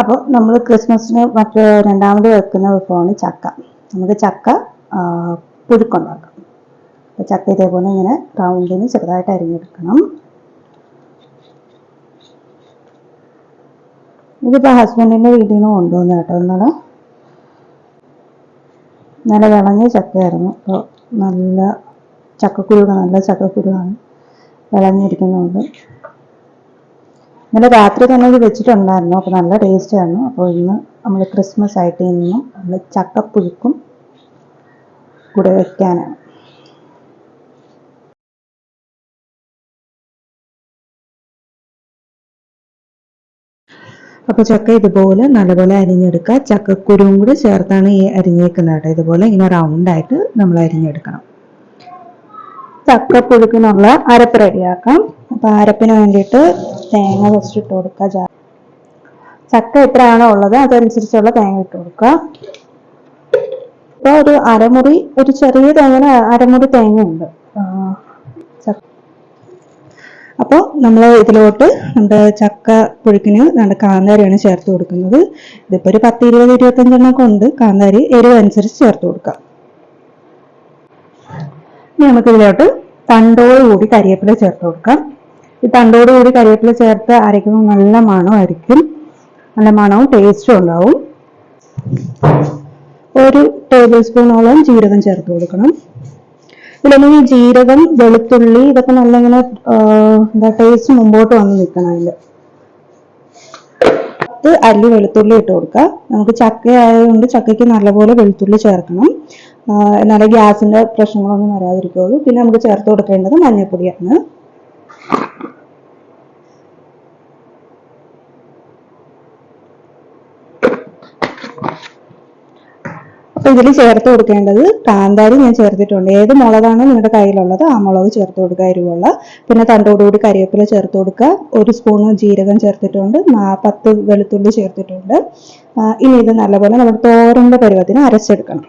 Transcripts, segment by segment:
അപ്പോൾ നമ്മൾ ക്രിസ്മസിന് മറ്റ് രണ്ടാമത് വെക്കുന്ന വിഭവമാണ് ചക്ക. നമുക്ക് ചക്ക പുഴുക്കുണ്ടാക്കാം. അപ്പോൾ ചക്ക ഇതേപോലെ ഇങ്ങനെ റൗണ്ടിന് ചെറുതായിട്ട് അരിഞ്ഞെടുക്കണം. ഇതിപ്പോൾ ഹസ്ബൻഡിന്റെ വീട്ടിൽ നിന്ന് കൊണ്ടുവന്നു കേട്ടോ ഇന്നലെ. നല്ല വിളഞ്ഞ ചക്കയായിരുന്നു. അപ്പോൾ നല്ല ചക്കക്കുരുവാണ് നല്ല ചക്കക്കുരുവാണ് വിളഞ്ഞിരിക്കുന്നുണ്ട്. ഇന്നലെ രാത്രി തന്നെ ഇത് വെച്ചിട്ടുണ്ടായിരുന്നു. അപ്പോൾ നല്ല ടേസ്റ്റ് ആയിരുന്നു. അപ്പോൾ ഇന്ന് നമ്മൾ ക്രിസ്മസ് ആയിട്ട് ഇന്നും നമ്മൾ ചക്കപ്പുഴുക്കും കൂടെ വെക്കാനാണ്. അപ്പോൾ ചക്ക ഇതുപോലെ നല്ലപോലെ അരിഞ്ഞെടുക്കുക. ചക്കക്കുരുവും കൂടി ചേർത്താണ് ഈ അരിഞ്ഞേക്കുന്നത് കേട്ടോ. ഇതുപോലെ ഇങ്ങനെ റൗണ്ടായിട്ട് നമ്മൾ അരിഞ്ഞെടുക്കണം. ചക്കപ്പുഴുക്കിനുള്ള അരപ്പ് റെഡിയാക്കാം അപ്പോൾ അരപ്പിന് വേണ്ടിയിട്ട് തേങ്ങ ഫസ്റ്റ് ഇട്ട് കൊടുക്കുക. ജാ- ചക്ക എത്രയാണോ ഉള്ളത് അതനുസരിച്ചുള്ള തേങ്ങ ഇട്ട് കൊടുക്കുക. ഇപ്പോൾ ഒരു അരമുറി ഒരു ചെറിയ തേങ്ങ അരമുറി തേങ്ങ ഉണ്ട്. അപ്പോൾ നമ്മൾ ഇതിലോട്ട് നമ്മുടെ ചക്ക പുഴുക്കിന് നമ്മുടെ കാന്താരിയാണ് ചേർത്ത് കൊടുക്കുന്നത്. ഇതിപ്പോൾ ഒരു പത്ത് ഇരുപത് ഇരുപത്തഞ്ചെണ്ണം ഉണ്ട്. കാന്താരി എരിവ് അനുസരിച്ച് ചേർത്ത് കൊടുക്കാം. ഇനി നമുക്ക് ഇതിലോട്ട് തണ്ടോട് കൂടി കരിയേപ്പില ചേർത്ത് കൊടുക്കാം. ഈ തണ്ടോട് കൂടി കരിവേപ്പില ചേർത്ത് അരയ്ക്കുമ്പോൾ നല്ല മണമായിരിക്കും. നല്ല മണവും ടേസ്റ്റും ഉണ്ടാവും. ഒരു ടേബിൾ സ്പൂണോളം ജീരകം ചേർത്ത് കൊടുക്കണം. ഇതിലൊന്നും ഈ ജീരകം വെളുത്തുള്ളി ഇതൊക്കെ നല്ല ഇങ്ങനെ എന്താ ടേസ്റ്റ് മുമ്പോട്ട് വന്ന് നിൽക്കണം അതിൽ പത്ത് അല്ലി വെളുത്തുള്ളി ഇട്ട് കൊടുക്കുക. നമുക്ക് ചക്ക ആയതുകൊണ്ട് ചക്കയ്ക്ക് നല്ലപോലെ വെളുത്തുള്ളി ചേർക്കണം. എന്നാലേ ഗ്യാസിന്റെ പ്രശ്നങ്ങളൊന്നും വരാതിരിക്കുള്ളൂ പിന്നെ നമുക്ക് ചേർത്ത് കൊടുക്കേണ്ടത് മഞ്ഞൾപ്പൊടിയാണ് അപ്പൊ ഇതിൽ ചേർത്ത് കൊടുക്കേണ്ടത് കാന്താരി ഞാൻ ചേർത്തിട്ടുണ്ട്. ഏത് മുളകാണ് നിങ്ങളുടെ കയ്യിലുള്ളത് ആ മുളക് ചേർത്ത് കൊടുക്കുക എരിവുള്ള. പിന്നെ തണ്ടോടുകൂടി കരിവേപ്പില ചേർത്ത് കൊടുക്കുക. ഒരു സ്പൂണ് ജീരകം ചേർത്തിട്ടുണ്ട്. പത്ത് വെളുത്തുള്ളി ചേർത്തിട്ടുണ്ട്. ഇനി ഇത് നല്ലപോലെ നമ്മുടെ തോരന്റെ പരുവത്തിന് അരച്ചെടുക്കണം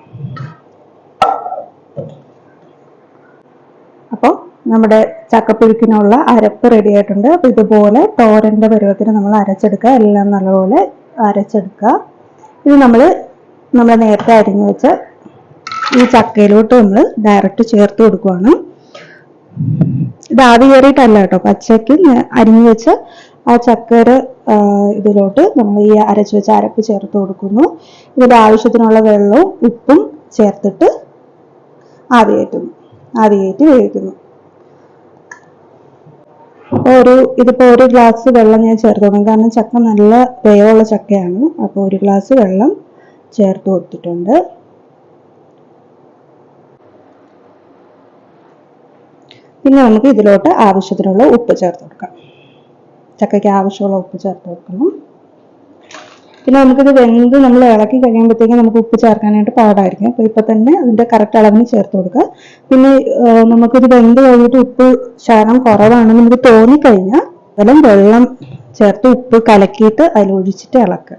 അപ്പോൾ നമ്മുടെ ചക്കപ്പുഴുക്കിനുള്ള അരപ്പ് റെഡി ആയിട്ടുണ്ട്. അപ്പോൾ ഇതുപോലെ തോരന്റെ പരുവത്തിന് നമ്മൾ അരച്ചെടുക്കുക. എല്ലാം നല്ലപോലെ അരച്ചെടുക്കുക. ഇത് നമ്മൾ നമ്മൾ നേരത്തെ അരിഞ്ഞു വെച്ച ഈ ചക്കയിലോട്ട് നമ്മൾ ഡയറക്റ്റ് ചേർത്ത് കൊടുക്കുവാണ്. ഇത് ആവി കയറിയിട്ടല്ല കേട്ടോ. പച്ചയ്ക്ക് അരിഞ്ഞ് വെച്ച ആ ചക്കര ആ, ഇതിലോട്ട് നമ്മൾ ഈ അരച്ചു വെച്ച അരപ്പ് ചേർത്ത് കൊടുക്കുന്നു. ഇതിന്റെ ആവശ്യത്തിനുള്ള വെള്ളവും ഉപ്പും ചേർത്തിട്ട് ആവിയേറ്റുന്നു. ആവിയേറ്റ് വേവിക്കുന്നു. ഒരു ഇതിപ്പോ ഒരു ഗ്ലാസ് വെള്ളം ഞാൻ ചേർത്ത് കൊടുക്കും. കാരണം ചക്ക നല്ല വേവുള്ള ചക്കയാണ്. അപ്പോൾ ഒരു ഗ്ലാസ് വെള്ളം ചേർത്ത് കൊടുത്തിട്ടുണ്ട്. പിന്നെ നമുക്ക് ഇതിലോട്ട് ആവശ്യത്തിനുള്ള ഉപ്പ് ചേർത്ത് കൊടുക്കാം. ചക്കയ്ക്ക് ആവശ്യമുള്ള ഉപ്പ് ചേർത്ത് കൊടുക്കണം. പിന്നെ നമുക്കിത് വെന്ത് നമ്മൾ ഇളക്കി കഴിയുമ്പോഴത്തേക്കും നമുക്ക് ഉപ്പ് ചേർക്കാനായിട്ട് പാടായിരിക്കും. അപ്പോൾ ഇപ്പൊ തന്നെ അതിന്റെ കറക്റ്റ് അളവിന് ചേർത്ത് കൊടുക്കുക. പിന്നെ നമുക്കിത് വെന്ത് കഴിഞ്ഞിട്ട് ഉപ്പ് ശകലം കുറവാണെന്ന് നമുക്ക് തോന്നിക്കഴിഞ്ഞാൽ വെള്ളം വെള്ളം ചേർത്ത് ഉപ്പ് കലക്കിയിട്ട് അതിൽ ഒഴിച്ചിട്ട് ഇളക്കുക.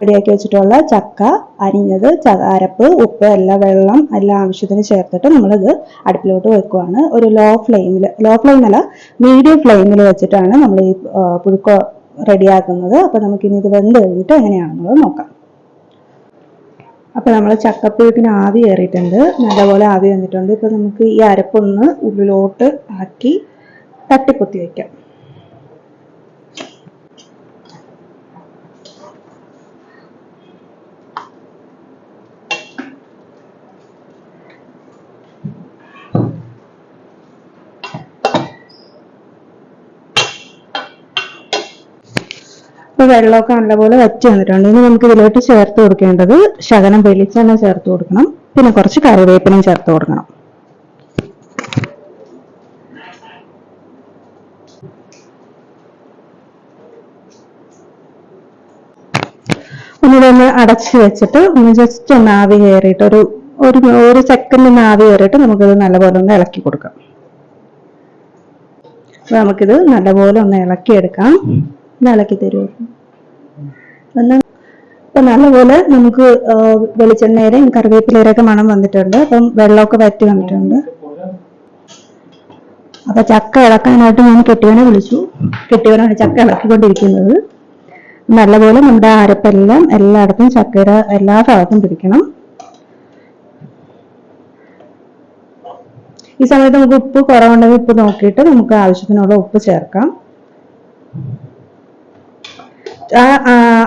റെഡിയാക്കി വെച്ചിട്ടുള്ള ചക്ക അരിഞ്ഞത് അരപ്പ് ഉപ്പ് എല്ലാം വെള്ളം എല്ലാ ആവശ്യത്തിന് ചേർത്തിട്ട് നമ്മളിത് അടുപ്പിലോട്ട് വെക്കുവാണ്. ഒരു ലോ ഫ്ലെയിമിൽ ലോ ഫ്ലെയിമല്ല മീഡിയം ഫ്ലെയിമിൽ വെച്ചിട്ടാണ് നമ്മൾ ഈ പുഴുക്ക് റെഡിയാക്കുന്നത്. അപ്പോൾ നമുക്കിനി ഇത് വെന്ത് കഴിഞ്ഞിട്ട് എങ്ങനെയാണെന്നുള്ളത് നോക്കാം. അപ്പോൾ നമ്മൾ ചക്കപ്പുഴുക്കിന് ആവി കയറിയിട്ടുണ്ട്. നല്ലപോലെ ആവി വന്നിട്ടുണ്ട്. ഇപ്പോൾ നമുക്ക് ഈ അരപ്പൊന്ന് ഉള്ളിലോട്ട് ആക്കി തട്ടിപ്പൊത്തി വയ്ക്കാം അപ്പോൾ വെള്ളമൊക്കെ നല്ലപോലെ വറ്റി വന്നിട്ടുണ്ട്. ഇനി നമുക്ക് ഇതിലോട്ട് ചേർത്ത് കൊടുക്കേണ്ടത് ശകലം വെളിച്ചെണ്ണ ചേർത്ത് കൊടുക്കണം. പിന്നെ കുറച്ച് കറിവേപ്പിനും ചേർത്ത് കൊടുക്കണം. ഒന്ന് ഇതൊന്ന് അടച്ച് വെച്ചിട്ട് ഒന്ന് ജസ്റ്റ് ഒന്ന് ആവി കയറിയിട്ട് ഒരു ഒരു ഒരു സെക്കൻഡ് ഒന്ന് ആവി കയറിയിട്ട് നമുക്കിത് നല്ലപോലെ ഒന്ന് ഇളക്കി കൊടുക്കാം. നമുക്കിത് നല്ലപോലെ ഒന്ന് ഇളക്കിയെടുക്കാം. ഒന്ന് ഇളക്കി തരുമോ? ഒന്ന് അപ്പൊ നല്ലപോലെ നമുക്ക് വെളിച്ചെണ്ണയിലും കറിവേപ്പിലയുടെയൊക്കെ മണം വന്നിട്ടുണ്ട്. അപ്പം വെള്ളമൊക്കെ വറ്റി വന്നിട്ടുണ്ട്. അപ്പൊ ചക്ക ഇളക്കാനായിട്ട് ഞാൻ കെട്ടിയവനെ വിളിച്ചു. കെട്ടിയവനാണ് ചക്ക ഇളക്കിക്കൊണ്ടിരിക്കുന്നത്. നല്ലപോലെ നമ്മുടെ അരപ്പെല്ലാം എല്ലായിടത്തും ചക്കയുടെ എല്ലാ ഭാഗത്തും പിടിക്കണം. ഈ സമയത്ത് നമുക്ക് ഉപ്പ് കുറവുണ്ടെങ്കിൽ ഉപ്പ് നോക്കിയിട്ട് നമുക്ക് ആവശ്യത്തിനുള്ള ഉപ്പ് ചേർക്കാം. ആ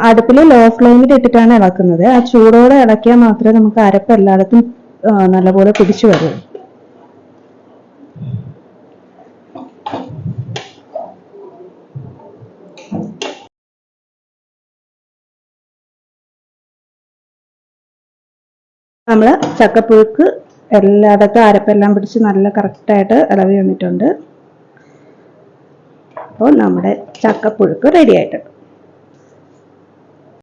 അടുപ്പിൽ ലോ ഫ്ലെയിമിൽ ഇട്ടിട്ടാണ് ഇളക്കുന്നത്. ആ ചൂടോടെ ഇളക്കിയാൽ മാത്രമേ നമുക്ക് അരപ്പ് എല്ലായിടത്തും നല്ലപോലെ പിടിച്ചു വരൂ. നമ്മൾ ചക്കപ്പുഴുക്ക് എല്ലായിടത്തും അരപ്പെല്ലാം പിടിച്ച് നല്ല കറക്റ്റായിട്ട് ഇളവി വന്നിട്ടുണ്ട്. അപ്പോൾ നമ്മുടെ ചക്കപ്പുഴുക്ക് റെഡി ആയിട്ടുണ്ട്.